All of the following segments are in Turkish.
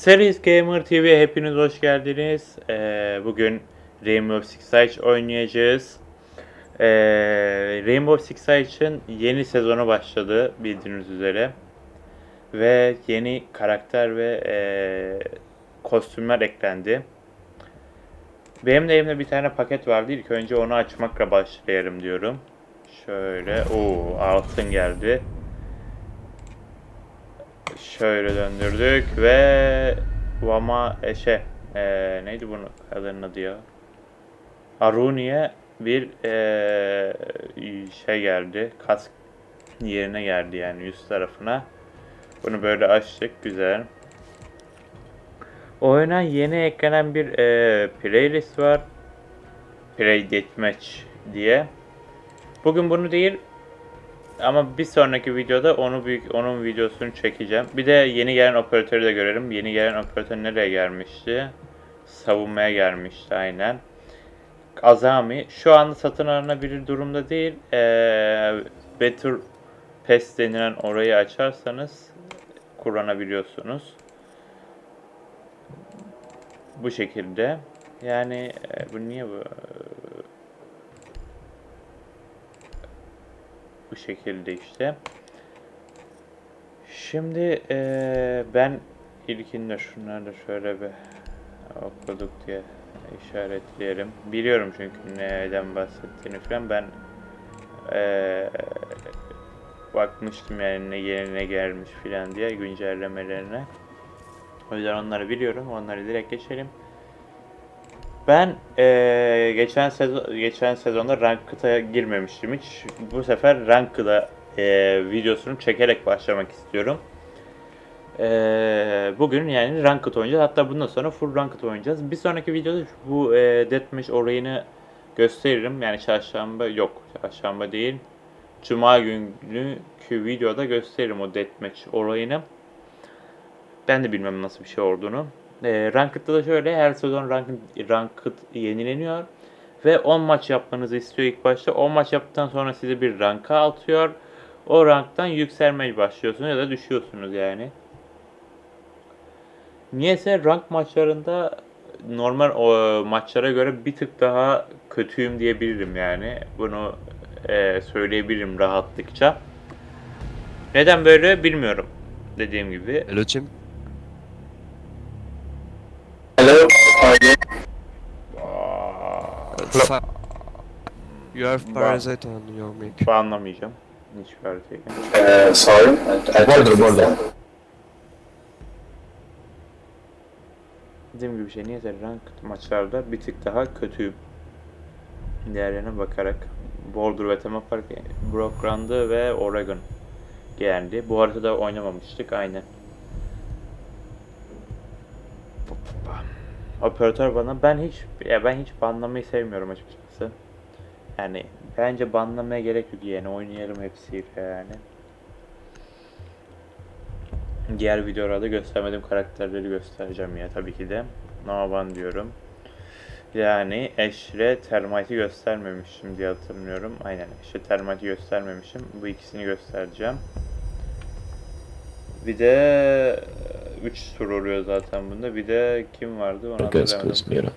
Series Gamer TV hepiniz hoş geldiniz. Ee, bugün Rainbow Six Siege oynayacağız. Ee, Rainbow Six Siege'ın yeni sezonu başladı bildiğiniz üzere. Ve yeni karakter ve ee, kostümler eklendi. Benim de elimde bir tane paket vardı. İlk önce onu açmakla başlayalım diyorum. Şöyle, o altın geldi. Şöyle döndürdük ve Vama Eşe eee neydi bunun kadının adı ya? Aruni'ye bir eee, şey geldi. Kask yerine geldi yani yüz tarafına. Bunu böyle açtık güzel. Oyuna yeni eklenen bir eee, playlist var. Play Deathmatch diye. Bugün bunu değil ama bir sonraki videoda onu büyük onun videosunu çekeceğim. Bir de yeni gelen operatörü de görelim. Yeni gelen operatör nereye gelmişti? Savunmaya gelmişti aynen. Azami şu anda satın alınabilir durumda değil. Ee, Better Pass denilen orayı açarsanız kullanabiliyorsunuz. Bu şekilde. Yani e, bu niye bu? Bu şekilde işte. Şimdi eee, ben ilkinde şunları da şöyle bir okuduk diye işaretleyelim. Biliyorum çünkü neden bahsettiğini falan ben eee, bakmıştım yani ne yeni ne gelmiş filan diye güncellemelerine. O yüzden onları biliyorum. Onları direkt geçelim. Ben eee, geçen sezon geçen sezonda Ranked'a girmemiştim hiç. Bu sefer Ranked'a eee, videosunu çekerek başlamak istiyorum. Eee, bugün yani Ranked oynayacağız. Hatta bundan sonra full Ranked oynayacağız. Bir sonraki videoda bu eee Deathmatch olayını gösteririm. Yani çarşamba yok. Çarşamba değil. Cuma günkü videoda gösteririm o Deathmatch olayını. Ben de bilmem nasıl bir şey olduğunu. E, Ranked'da da şöyle her sezon Ranked, Ranked yenileniyor. Ve 10 maç yapmanızı istiyor ilk başta. 10 maç yaptıktan sonra sizi bir ranka atıyor. O ranktan yükselmeye başlıyorsunuz ya da düşüyorsunuz yani. Niyeyse rank maçlarında normal o maçlara göre bir tık daha kötüyüm diyebilirim yani. Bunu e, söyleyebilirim rahatlıkça. Neden böyle bilmiyorum. Dediğim gibi. Hello Are you? Have parasite on your mic. Banlamayacağım. Hiçbir haritayı. Uh, sorry, I, I Border, border. Dediğim gibi şey niyeyse rank maçlarda bir tık daha kötüyüm. Diğerlerine bakarak. Boulder ve Tema Park, Brock Rand'ı ve Oregon geldi. Bu haritada oynamamıştık aynen. Operatör bana ben hiç ya ben hiç banlamayı sevmiyorum açıkçası. Yani bence banlamaya gerek yok yani oynayalım hepsiyle yani. Diğer videolarda göstermediğim karakterleri göstereceğim ya tabii ki de. Novan diyorum. Yani Eşre Termite'i göstermemişim diye hatırlıyorum. Aynen Eşre Termite'i göstermemişim. Bu ikisini göstereceğim. Bir de 3 tur oluyor zaten bunda. Bir de kim vardı onu Mira.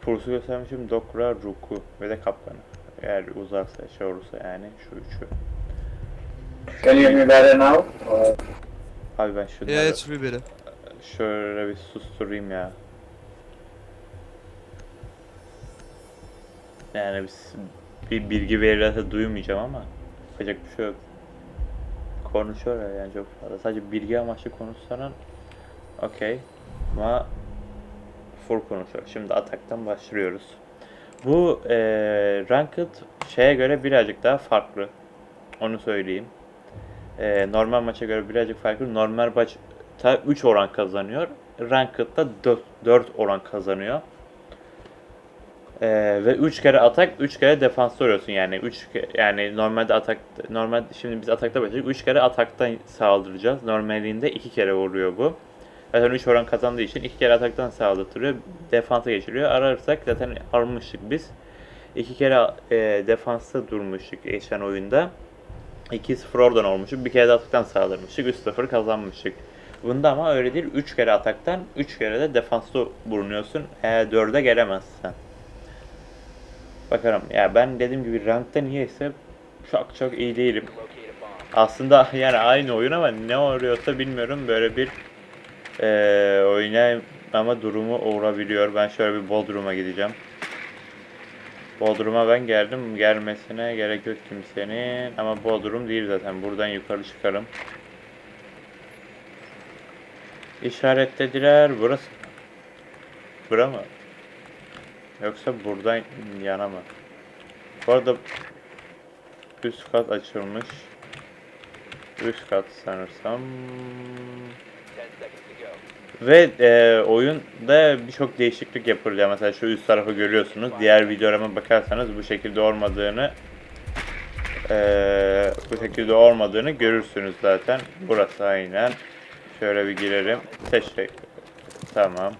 Puls'u göstermişim. Dokra, Ruku ve de Kaplan'ı. Eğer uzarsa şey olursa yani şu üçü. Can you hear me better now? Or- Abi ben şunları Yeah, it's better. şöyle bir susturayım ya. Yani biz bir bilgi verirse duymayacağım ama yapacak bir şey yok. Konuşuyor yani çok fazla. Sadece bilgi amaçlı konuşsaran okey. Ama full konuşuyor. Şimdi ataktan başlıyoruz. Bu eee Ranked şeye göre birazcık daha farklı. Onu söyleyeyim. Eee, normal maça göre birazcık farklı. Normal maçta 3 oran kazanıyor. Ranked'da 4, 4 oran kazanıyor. Eee, ve 3 kere atak, 3 kere defans oluyorsun yani. 3 yani normalde atak normal şimdi biz atakta başladık. 3 kere ataktan saldıracağız. Normalinde 2 kere vuruyor bu. Zaten 3 oran kazandığı için 2 kere ataktan saldırtıyor. Defansa geçiriyor. Ararsak zaten almıştık biz. 2 kere eee defansta durmuştuk geçen oyunda. 2-0 oradan olmuştuk. Bir kere de ataktan saldırmıştık. 3-0 kazanmıştık. Bunda ama öyle değil. 3 kere ataktan 3 kere de defansta bulunuyorsun. Eğer 4'e gelemezsen. Bakalım. Ya ben dediğim gibi rankta niyeyse çok çok iyi değilim. Aslında yani aynı oyun ama ne oluyorsa bilmiyorum böyle bir eee oynayamama durumu olabiliyor. Ben şöyle bir Bodrum'a gideceğim. Bodrum'a ben geldim. Gelmesine gerek yok kimsenin. Ama Bodrum değil zaten. Buradan yukarı çıkarım. İşaretlediler. Burası. Bura mı? Yoksa buradan yana mı? Bu arada üst kat açılmış. Üst kat sanırsam. Ve e, oyunda birçok değişiklik yapılıyor. Mesela şu üst tarafı görüyorsunuz. Diğer videolarıma bakarsanız bu şekilde olmadığını e, bu şekilde olmadığını görürsünüz zaten. Burası aynen. Şöyle bir girelim. Teşekkür. Tamam.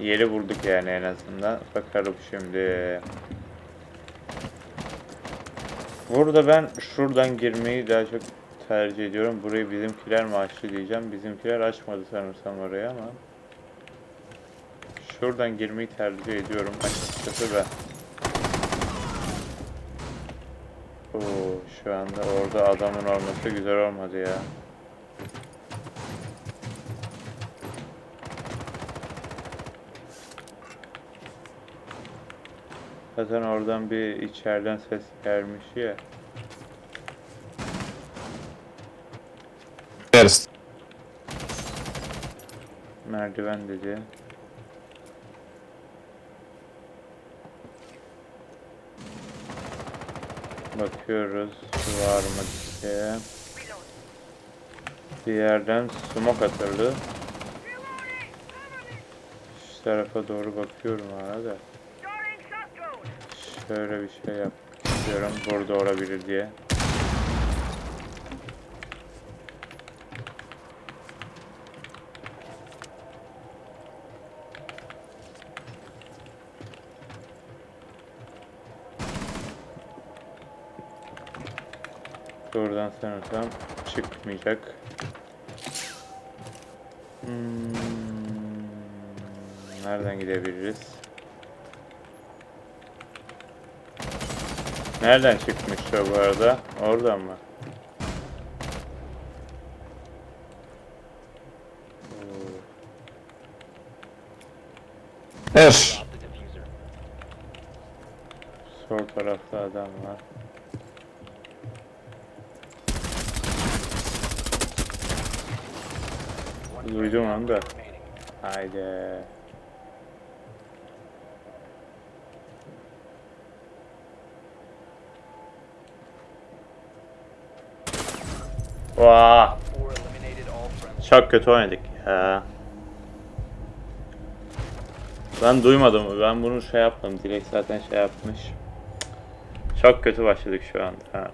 Yeri bulduk yani en azından. Bakalım şimdi. Burada ben şuradan girmeyi daha çok tercih ediyorum. Burayı bizimkiler mi açtı diyeceğim. Bizimkiler açmadı sanırsam orayı ama. Şuradan girmeyi tercih ediyorum açıkçası ben. Oo, şu anda orada adamın olması güzel olmadı ya. Zaten oradan bir içeriden ses gelmiş ya. Merdiven dedi. Bakıyoruz var mı diye. Bir yerden smoke atıldı. Şu tarafa doğru bakıyorum hala da. Şöyle bir şey yap istiyorum burada olabilir diye. Buradan sanırsam çıkmayacak. Hmm, nereden gidebiliriz? Nereden çıkmış o bu arada? Oradan mı? F. Sol tarafta adam var. Duydum onu da. Haydi. Vaa! Çok kötü oynadık ya. Ben duymadım. Ben bunu şey yaptım. Direkt zaten şey yapmış. Çok kötü başladık şu anda. Ha.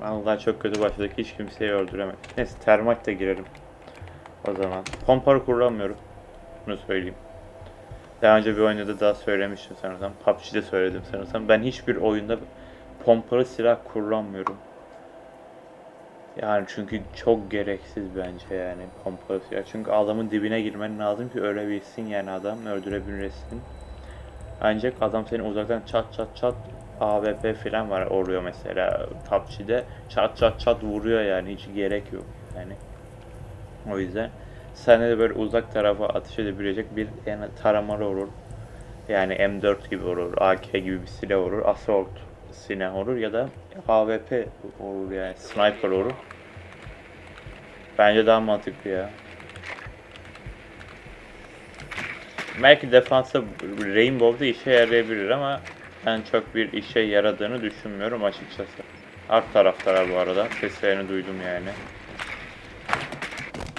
Vallahi çok kötü başladık. Hiç kimseyi öldüremedik. Neyse termite de girelim. O zaman. Pomparı kullanmıyorum. Bunu söyleyeyim. Daha önce bir oyunda da daha söylemiştim sanırsam. PUBG'de söyledim sanırsam. Ben hiçbir oyunda pompalı silah kullanmıyorum. Yani çünkü çok gereksiz bence yani pompalı silah. Çünkü adamın dibine girmen lazım ki ölebilsin yani adam öldürebilirsin. Ancak adam seni uzaktan çat çat çat AWP falan var oluyor mesela PUBG'de çat çat çat vuruyor yani hiç gerek yok yani. O yüzden sende de böyle uzak tarafa atış edebilecek bir yani taramalı olur. Yani M4 gibi olur, AK gibi bir silah olur, assault silah olur ya da AWP olur yani sniper olur. Bence daha mantıklı ya. Belki defansa Rainbow'da işe yarayabilir ama ben çok bir işe yaradığını düşünmüyorum açıkçası. Alt taraflara bu arada. Seslerini duydum yani.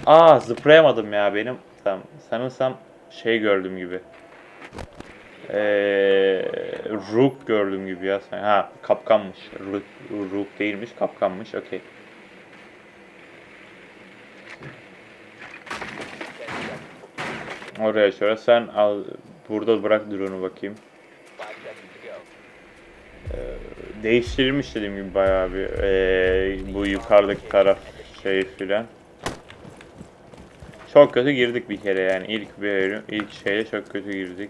Aa zıplayamadım ya benim. Tamam. Sanırsam şey gördüm gibi. Eee Rook gördüm gibi ya. Ha kapkanmış. Rook, Rook değilmiş kapkanmış. Okey. Oraya şöyle sen al burada bırak drone'u bakayım. Ee, değiştirilmiş dediğim gibi bayağı bir ee, bu yukarıdaki taraf şey filan. Çok kötü girdik bir kere yani ilk bölüm, ilk şeye çok kötü girdik.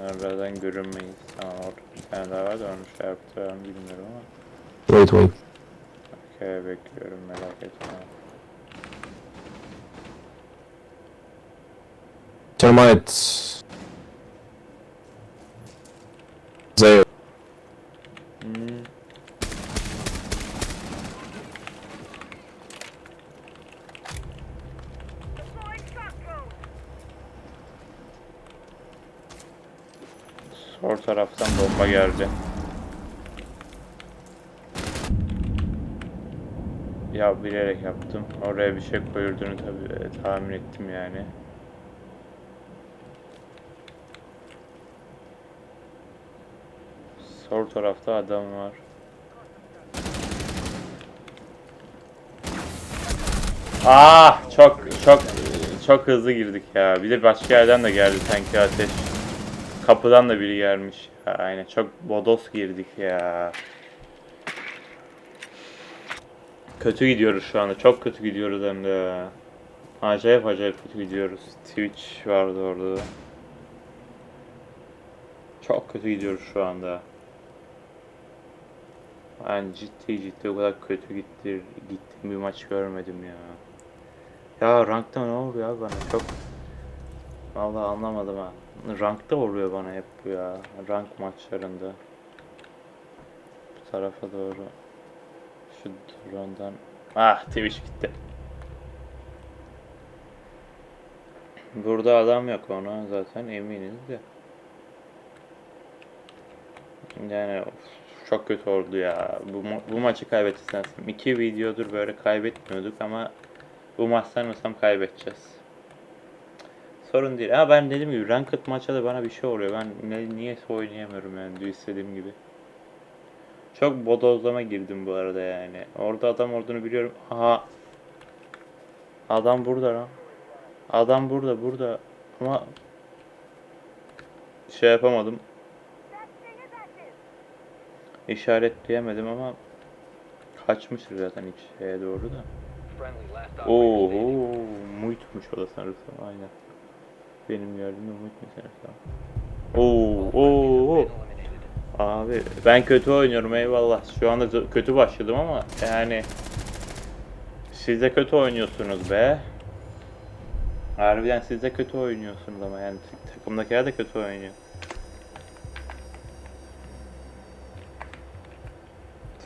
Oradan görünmeyiz. Tamam orada bir tane daha var da onu şey yaptı onu bilmiyorum ama. Wait, wait. Okey bekliyorum merak etme. Termites. There. Hmm. Sol taraftan bomba geldi. Ya bilerek yaptım. Oraya bir şey koyurduğunu tabii tahmin ettim yani. Sol tarafta adam var. Ah çok çok çok hızlı girdik ya. Bir de başka yerden de geldi sanki ateş. Kapıdan da biri gelmiş. Ha, aynen çok bodos girdik ya. Kötü gidiyoruz şu anda. Çok kötü gidiyoruz hem de. Acayip acayip kötü gidiyoruz. Twitch vardı orada da. Çok kötü gidiyoruz şu anda. Ben ciddi ciddi o kadar kötü gitti, gittiğim bir maç görmedim ya. Ya rankta ne oluyor ya bana çok Vallahi anlamadım ha. Rankta oluyor bana hep bu ya. Rank maçlarında. Bu tarafa doğru. Şu drone'dan. Ah Twitch gitti. Burada adam yok ona zaten eminiz de. Yani of, çok kötü oldu ya. Bu, bu maçı kaybettik sanırım. İki videodur böyle kaybetmiyorduk ama bu maç sanırsam kaybedeceğiz. Sorun değil. Ama ben dediğim gibi ranked maçta da bana bir şey oluyor. Ben ne, niyeyse oynayamıyorum yani istediğim gibi. Çok bodozlama girdim bu arada yani. Orada adam olduğunu biliyorum. Aha. Adam burada lan. Adam burada burada. Ama şey yapamadım. İşaretleyemedim ama kaçmıştır zaten hiç şeye doğru da. Oo, muytmuş o da sanırsam aynen. Benim gördüğüm muytmuş sanırsam. Oo, oo, oo. Abi ben kötü oynuyorum eyvallah. Şu anda kötü başladım ama yani siz de kötü oynuyorsunuz be. Harbiden siz de kötü oynuyorsunuz ama yani takımdakiler de kötü oynuyor.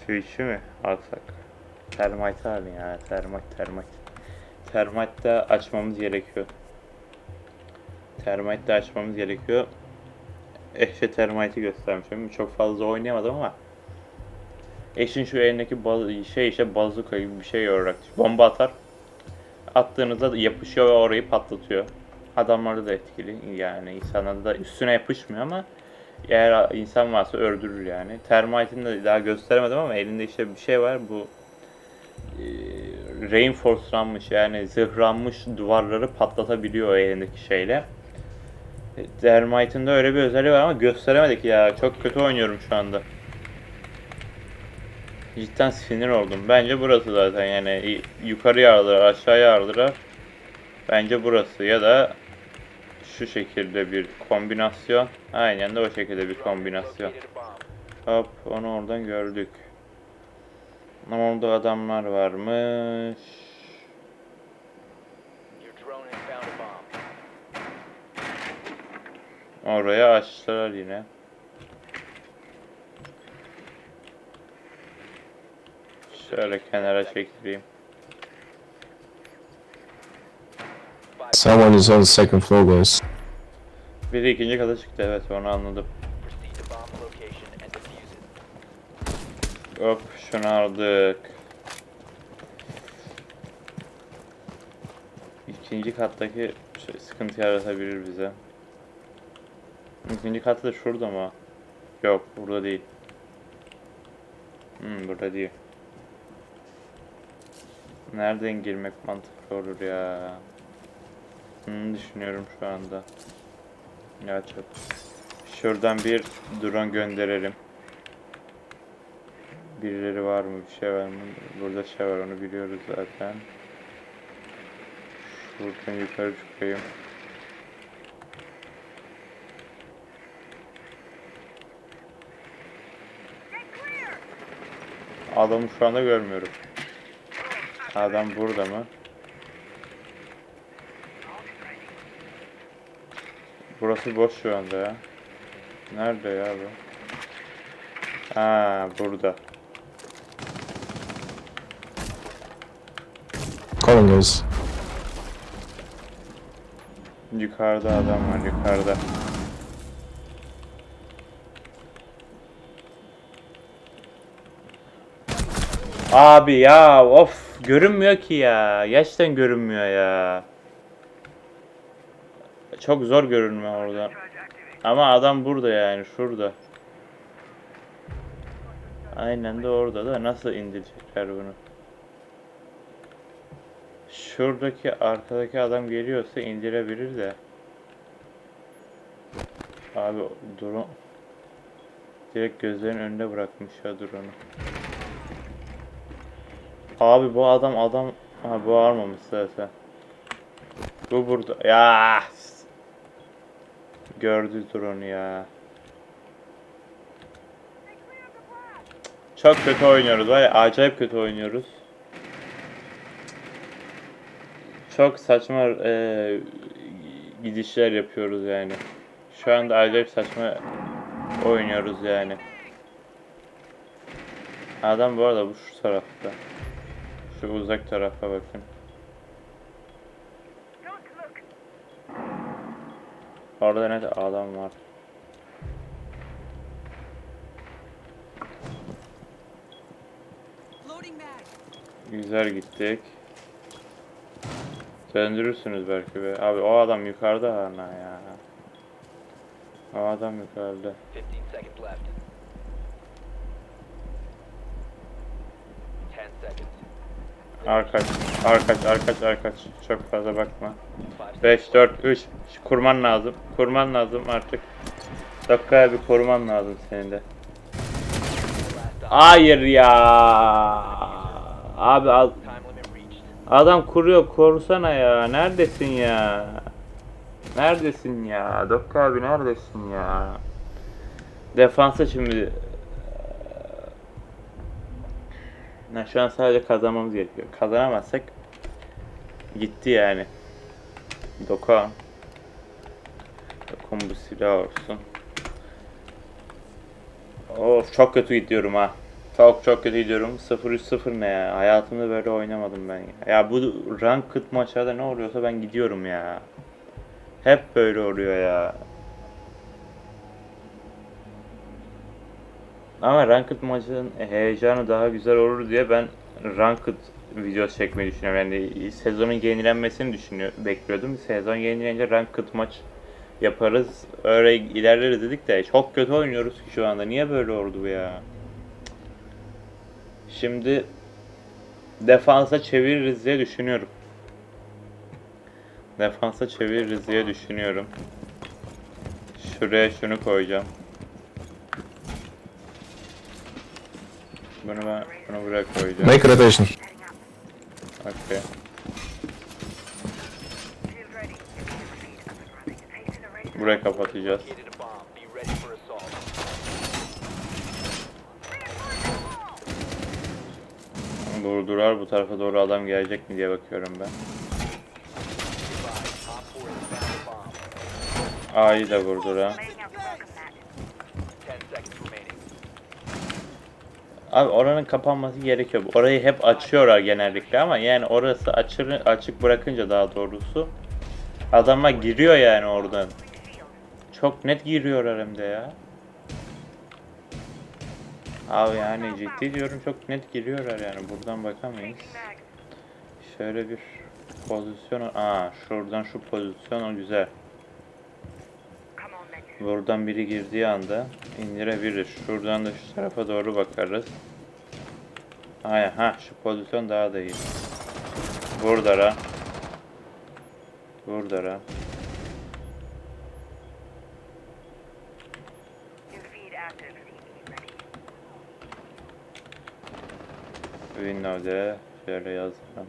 Twitch'i mi alsak? Termite abi ya termite termite. Termite de açmamız gerekiyor. Termite de açmamız gerekiyor. Eşe termite'i göstermişim. Çok fazla oynayamadım ama Eşin şu elindeki baz- şey işte bazuka gibi bir şey olarak bomba atar. Attığınızda da yapışıyor ve orayı patlatıyor. Adamlarda da etkili yani insanlarda da üstüne yapışmıyor ama eğer insan varsa öldürür yani. Termite'ini de daha gösteremedim ama elinde işte bir şey var bu e, reinforcelanmış yani zırhlanmış duvarları patlatabiliyor elindeki şeyle. E, Termite'in de öyle bir özelliği var ama gösteremedik ya. Çok kötü oynuyorum şu anda. Cidden sinir oldum. Bence burası zaten yani yukarı yardılar, aşağı yardılar. Bence burası ya da şu şekilde bir kombinasyon. Aynen de o şekilde bir kombinasyon. Hop onu oradan gördük. Ama orada adamlar varmış. Oraya açtılar yine. Şöyle kenara çektireyim. Someone is on the second floor, guys. Biri ikinci kata çıktı evet onu anladım. Hop şunu aldık. İkinci kattaki şey, sıkıntı yaratabilir bize. İkinci katta da şurada mı? Yok burada değil. Hmm burada değil. Nereden girmek mantıklı olur ya? Hmm, düşünüyorum şu anda. Ya çok. Şuradan bir drone gönderelim. Birileri var mı? Bir şey var mı? Burada şey var onu biliyoruz zaten. Buradan yukarı çıkayım. Adamı şu anda görmüyorum. Adam burada mı? Burası boş şu anda ya. Nerede ya bu? Ha burada. Calling guys. Yukarıda adam var yukarıda. Abi ya of görünmüyor ki ya. Gerçekten görünmüyor ya. Çok zor görünmüyor oradan. Ama adam burada yani şurada. Aynen de orada da nasıl indirecekler bunu? Şuradaki arkadaki adam geliyorsa indirebilir de. Abi drone direkt gözlerin önünde bırakmış ya drone'u. Abi bu adam adam ha bu armamış zaten. Bu burada. Ya. Gördü drone'u ya. Çok kötü oynuyoruz var ya acayip kötü oynuyoruz. Çok saçma eee, gidişler yapıyoruz yani. Şu anda acayip saçma oynuyoruz yani. Adam bu arada bu şu tarafta. Şu uzak tarafa bakın. Orada net adam var. Güzel gittik. Söndürürsünüz belki be. Abi o adam yukarıda hala ya. O adam yukarıda. 15 seconds left. 10 seconds. Arkaç, arkaç, arkaç, arkaç. Çok fazla bakma. 5 5, 4, 3. Kurman lazım. Kurman lazım artık. Dakikaya bir koruman lazım senin de. Hayır ya. Abi al, adam kuruyor korusana ya. Neredesin ya? Neredesin ya? Dokka abi neredesin ya? Defansa şimdi Ya şu an sadece kazanmamız gerekiyor. Kazanamazsak gitti yani. Dokan. Dokun bu silah olsun. Of çok kötü gidiyorum ha. Çok çok kötü gidiyorum. 0-3-0 ne ya? Hayatımda böyle oynamadım ben ya. Bu ranked maçlarda ne oluyorsa ben gidiyorum ya. Hep böyle oluyor ya. Ama Ranked maçın heyecanı daha güzel olur diye ben Ranked video çekmeyi düşünüyorum. Yani sezonun yenilenmesini düşünüyor, bekliyordum. Sezon yenilenince Ranked maç yaparız. Öyle ilerleriz dedik de çok kötü oynuyoruz ki şu anda. Niye böyle oldu bu ya? Şimdi defansa çeviririz diye düşünüyorum. Defansa çeviririz diye düşünüyorum. Şuraya şunu koyacağım. Bunu ben bunu buraya koyacağım. Make rotation. Okey. Burayı kapatacağız. Durdular bu tarafa doğru adam gelecek mi diye bakıyorum ben. Advise, Op 4 has found a bomb. A'yı da vurdular. 10 seconds remaining. Abi oranın kapanması gerekiyor. Orayı hep açıyorlar genellikle ama yani orası açır, açık bırakınca daha doğrusu adama giriyor yani oradan. Çok net giriyorlar hem de ya. Abi yani ciddi diyorum çok net giriyorlar yani buradan bakamayız. Şöyle bir pozisyon, aa şuradan şu pozisyon o güzel. Buradan biri girdiği anda indirebilir. Şuradan da şu tarafa doğru bakarız. Aynen ha şu pozisyon daha da iyi. Burada ra. Burada ra. Windows'e şöyle yazalım.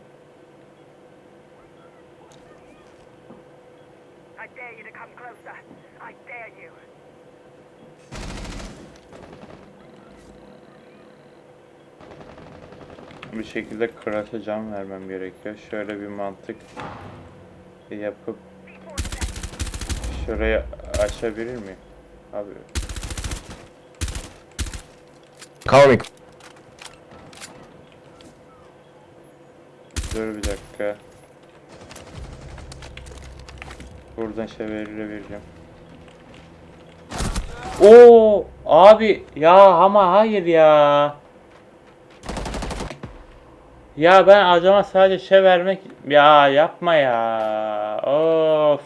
dare you to come closer. I dare you. Bir şekilde Crash'a can vermem gerekiyor. Şöyle bir mantık yapıp şurayı açabilir miyim? Abi me. dur bir dakika. Buradan şeveriyle vereceğim. Oo abi ya ama hayır ya. Ya ben acaba sadece şey vermek ya yapma ya. Of.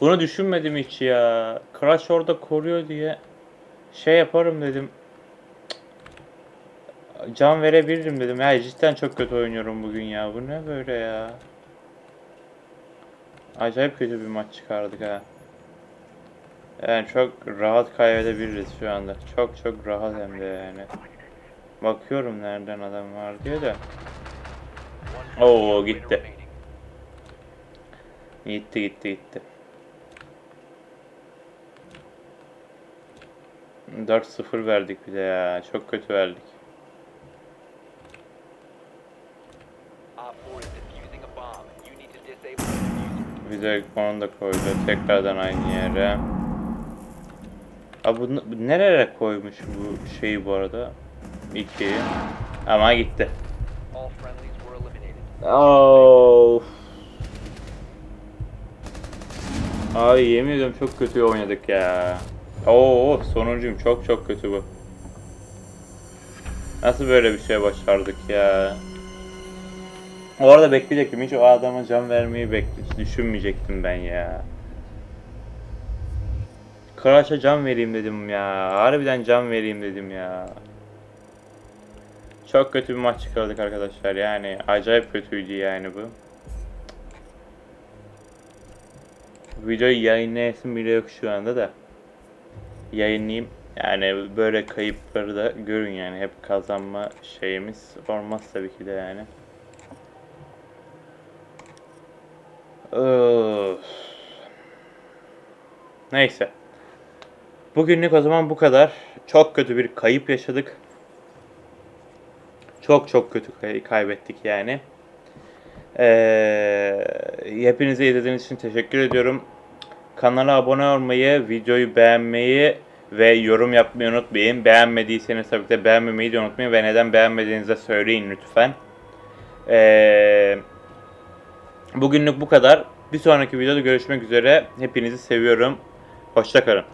Bunu düşünmedim hiç ya. Crash orada koruyor diye şey yaparım dedim. Can verebilirim dedim. Ya cidden çok kötü oynuyorum bugün ya. Bu ne böyle ya? Acayip kötü bir maç çıkardık ha. Yani çok rahat kaybedebiliriz şu anda. Çok çok rahat hem de yani. Bakıyorum nereden adam var diye de. Oo, gitti. Gitti gitti gitti. 4-0 verdik bir de ya. Çok kötü verdik. Op 4 is defusing a bomb. You need to disable the diffuser. Bir de onu da koydu. Tekrardan aynı yere. Abi bu, bu nereye koymuş bu şeyi bu arada? 2'yi. Ama gitti. Of. Abi yemin ediyorum çok kötü oynadık ya. Oo sonuncuyum çok çok kötü bu. Nasıl böyle bir şey başardık ya? O arada bekleyecektim. Hiç o adama can vermeyi bekle düşünmeyecektim ben ya. Crash'a can vereyim dedim ya. Harbiden can vereyim dedim ya. Çok kötü bir maç çıkardık arkadaşlar yani. Acayip kötüydü yani bu. Videoyu yayınlayasım bile yok şu anda da. Yayınlayayım. Yani böyle kayıpları da görün yani. Hep kazanma şeyimiz olmaz tabii ki de yani. Öf. Neyse. Bugünlük o zaman bu kadar. Çok kötü bir kayıp yaşadık. Çok çok kötü kay- kaybettik yani. Ee, hepinize izlediğiniz için teşekkür ediyorum. Kanala abone olmayı, videoyu beğenmeyi ve yorum yapmayı unutmayın. Beğenmediyseniz tabii de beğenmemeyi de unutmayın ve neden beğenmediğinizi de söyleyin lütfen. Ee, bugünlük bu kadar. Bir sonraki videoda görüşmek üzere. Hepinizi seviyorum. Hoşçakalın.